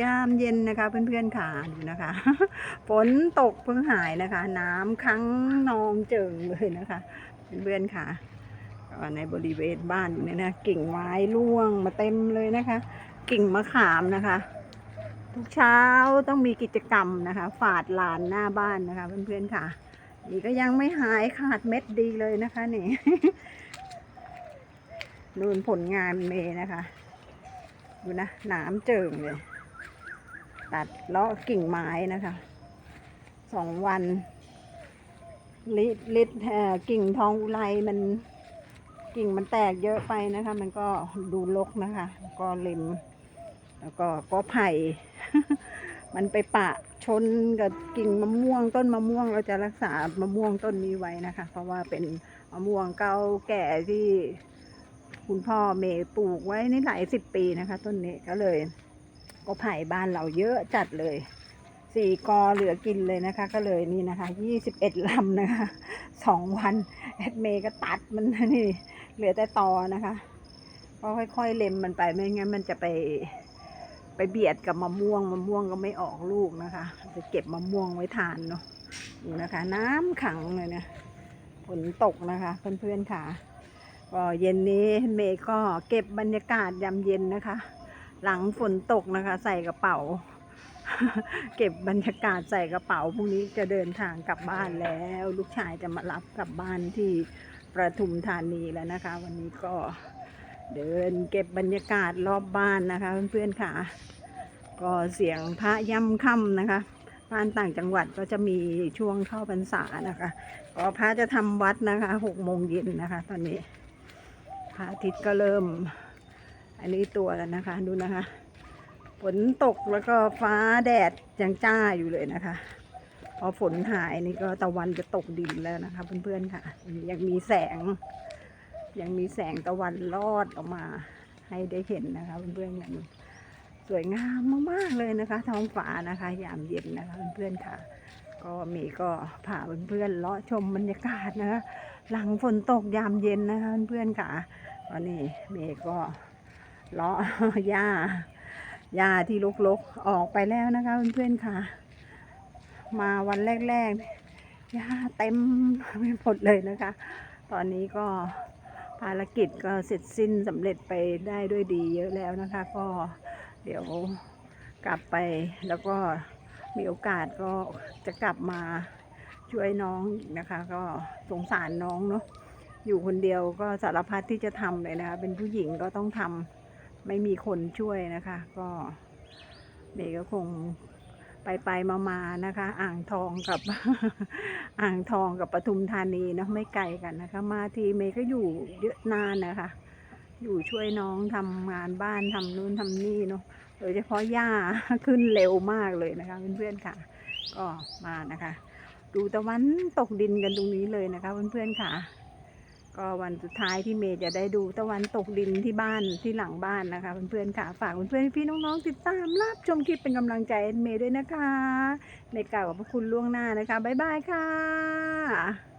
ยามเย็นนะคะเพื่อนๆค่ะดูนะคะ ฝนตกเพิ่งหายนะคะ น้ำค้างนองเจิงเลยนะคะเพื่อนๆค่ะในบริเวณบ้านเนี่ยนะกิ่งไม้ร่วงมาเต็มเลยนะคะ กิ่งมะขามนะคะ ทุกเช้าต้องมีกิจกรรมนะคะ ฝาดลานหน้าบ้านนะคะเพื่อนๆค่ะ นี่ก็ยังไม่หายขาดเม็ดดีเลยนะคะนี่นูนผลงานเมนะคะ ดูนะน้ำเจิงเลย ตัดเลาะกิ่งไม้นะคะสองวันลิดลิดกิ่งทองอุไรมันกิ่งมันแตกเยอะไปนะคะ มันก็ดูรกนะคะ ก็เล็มแล้วก็ก็ไผ่ มันไปปะชนกับกิ่งมะม่วงต้นมะม่วงเราจะรักษามะม่วงต้นนี้ไว้นะคะ เพราะว่าเป็นมะม่วงเก่าแก่ที่คุณพ่อเมย์ปลูกไว้นี่หลายสิบปีนะคะ ต้นนี้ก็เลย ก็ไผ่บ้านเราเยอะจัดเลยสี่กอเหลือกินเลยนะคะ ก็เลยนี่นะคะยี่สิบเอ็ดลำนะคะสองวันแอดเมย์ก็ตัดมันนี่เหลือแต่ตอนะคะก็ค่อยๆเล็มมันไปไม่งั้นมันจะไปไปเบียดกับมะม่วงมะม่วงก็ไม่ออกลูกนะคะ จะเก็บมะม่วงไว้ทานเนาะดูนะคะ น้ำขังเลยเนี่ยฝนตกนะคะ เพื่อนๆค่ะก็เย็นนี้เมย์ก็เก็บบรรยากาศยามเย็นนะคะ หลังฝนตกนะคะ ใส่กระเป๋า เก็บบรรยากาศใส่กระเป๋าพรุ่งนี้จะเดินทางกลับบ้านแล้ว ลูกชายจะมารับกลับบ้านที่ประทุมธานีแล้วนะคะ วันนี้ก็เดินเก็บบรรยากาศรอบบ้านนะคะ เพื่อนๆค่ะ ก็เสียงพระย่ำค่ำนะคะบ้านต่างจังหวัดก็จะมีช่วงเข้าพรรษานะคะก็พระจะทำวัดนะคะหกโมงเย็นนะคะ ตอนนี้พระอาทิตย์ก็เริ่ม อันนี้ตัวแล้วนะคะ ดูนะคะ ฝนตกแล้วก็ฟ้าแดดยังจ้าอยู่เลยนะคะ พอฝนหายนี่ก็ตะวันจะตกดินแล้วนะคะ เพื่อนๆค่ะ ยังมีแสง ยังมีแสงตะวันลอดออกมา ให้ได้เห็นนะคะ เพื่อนๆกันสวยงามมากๆเลยนะคะ ท้องฟ้านะคะ ยามเย็นนะคะเพื่อนๆค่ะ ก็มีก็พาเพื่อนๆเลาะชมบรรยากาศนะคะหลังฝนตกยามเย็นนะคะเพื่อนๆค่ะตอนนี้เมย์ก็ ลาะหญ้าหญ้าที่รกๆออกไปแล้วนะคะ เพื่อนๆค่ะ มาวันแรกๆหญ้าเต็มไปหมดเลยนะคะ ตอนนี้ก็ภารกิจก็เสร็จสิ้นสำเร็จไปได้ด้วยดีเยอะแล้วนะคะ ก็เดี๋ยวกลับไปแล้วก็มีโอกาสก็จะกลับมาช่วยน้องนะคะ ก็สงสารน้องเนาะอยู่คนเดียวก็สารพัดที่จะทำเลยนะคะ เป็นผู้หญิงก็ต้องทำ ไม่มีคนช่วยนะคะ ก็เมย์ก็คงไปไปมามานะคะ อ่างทองกับ อ่างทองกับปทุมธานีเนาะไม่ไกลกันนะคะ มาทีเมย์ก็อยู่เยอะนานนะคะ อยู่ช่วยน้องทำงานบ้านทำนู่นทำนี่เนาะโดยเฉพาะหญ้าขึ้นเร็วมากเลยนะคะเพื่อนๆค่ะ ก็มานะคะ ดูตะวันตกดินกันตรงนี้เลยนะคะเพื่อนๆค่ะ ก็วันสุดท้ายที่เมย์จะได้ดูตะวันตกดินที่บ้านที่หลังบ้านนะคะเพื่อนๆค่ะฝากเพื่อนๆพี่น้องๆติดตามรับชมคลิปเป็นกำลังใจให้เมย์ด้วยนะคะเมย์กล่าวขอบพระคุณล่วงหน้านะคะบ๊ายบายค่ะ